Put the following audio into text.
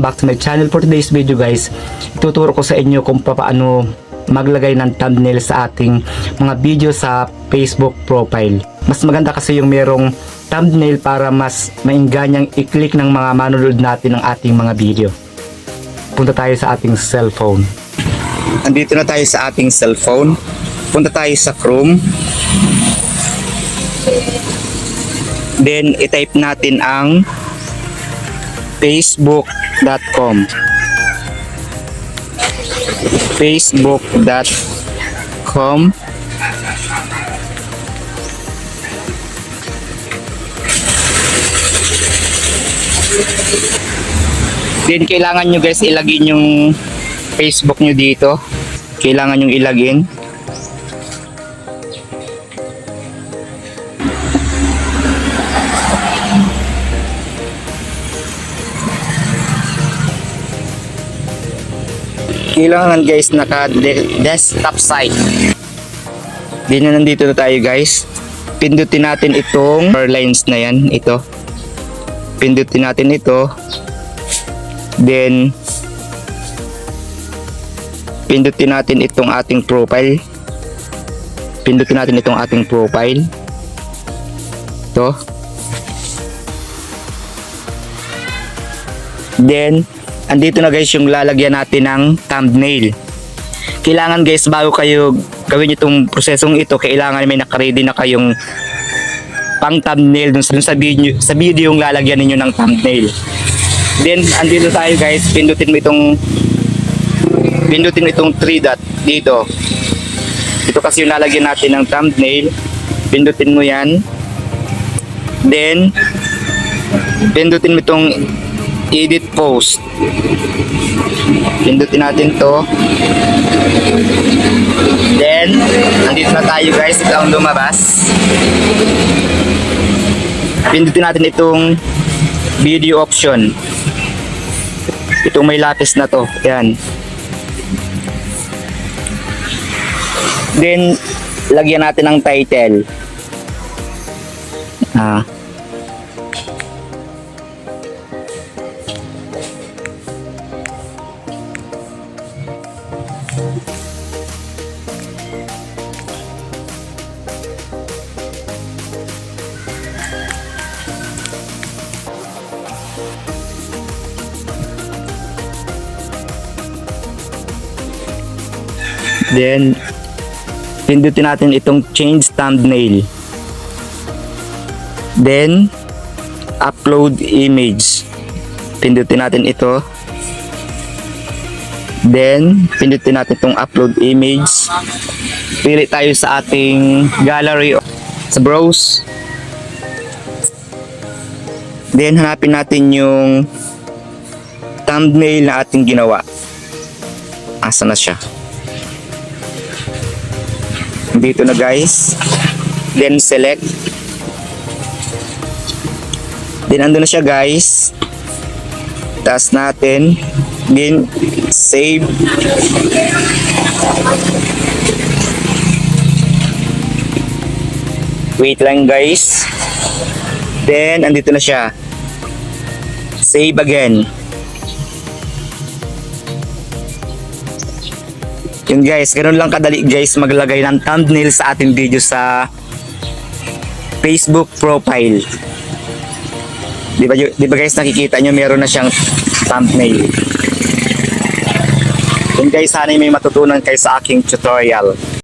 back to my channel for today's video guys ituturo ko sa inyo kung paano maglagay ng thumbnail sa ating mga video sa Facebook profile mas maganda kasi yung merong thumbnail para mas mainganyang i-click ng mga manonood natin ng ating mga video punta tayo sa ating cellphone Andito na tayo sa ating cellphone. Punta tayo sa Chrome. Then, itype natin ang facebook.com facebook.com Then, kailangan nyo guys ilagin yung Facebook nyo dito. Kailangan yung ilagin. Kailangan guys naka de- desktop site. Di na nandito na tayo guys. Pindutin natin itong lines na yan. Ito. Pindutin natin ito. Then pindutin natin itong ating profile pindutin natin itong ating profile ito then andito na guys yung lalagyan natin ng thumbnail kailangan guys bago kayo gawin itong prosesong ito kailangan may nakaready na kayong pang thumbnail dun sa, dun sa video sa video yung lalagyan ninyo ng thumbnail then andito tayo guys pindutin mo itong pindutin mo itong 3 dot dito. Ito kasi yung lalagyan natin ng thumbnail. Pindutin mo yan. Then, pindutin mo itong edit post. Pindutin natin to. Then, nandito na tayo guys. Ito ang lumabas. Pindutin natin itong video option. Itong may lapis na to. Yan. Then, lagyan natin ng title. Ah. Then, pindutin natin itong change thumbnail. Then, upload image. Pindutin natin ito. Then, pindutin natin itong upload image. Pili tayo sa ating gallery sa browse. Then, hanapin natin yung thumbnail na ating ginawa. Asa na siya? Dito na guys. Then select. Then ando na siya guys. Taas natin. Then save. Wait lang guys. Then andito na siya. Save again Yun guys, ganun lang kadali guys maglagay ng thumbnail sa ating video sa Facebook profile. Di ba, di ba guys nakikita nyo meron na siyang thumbnail. Yun guys, sana may matutunan kayo sa aking tutorial.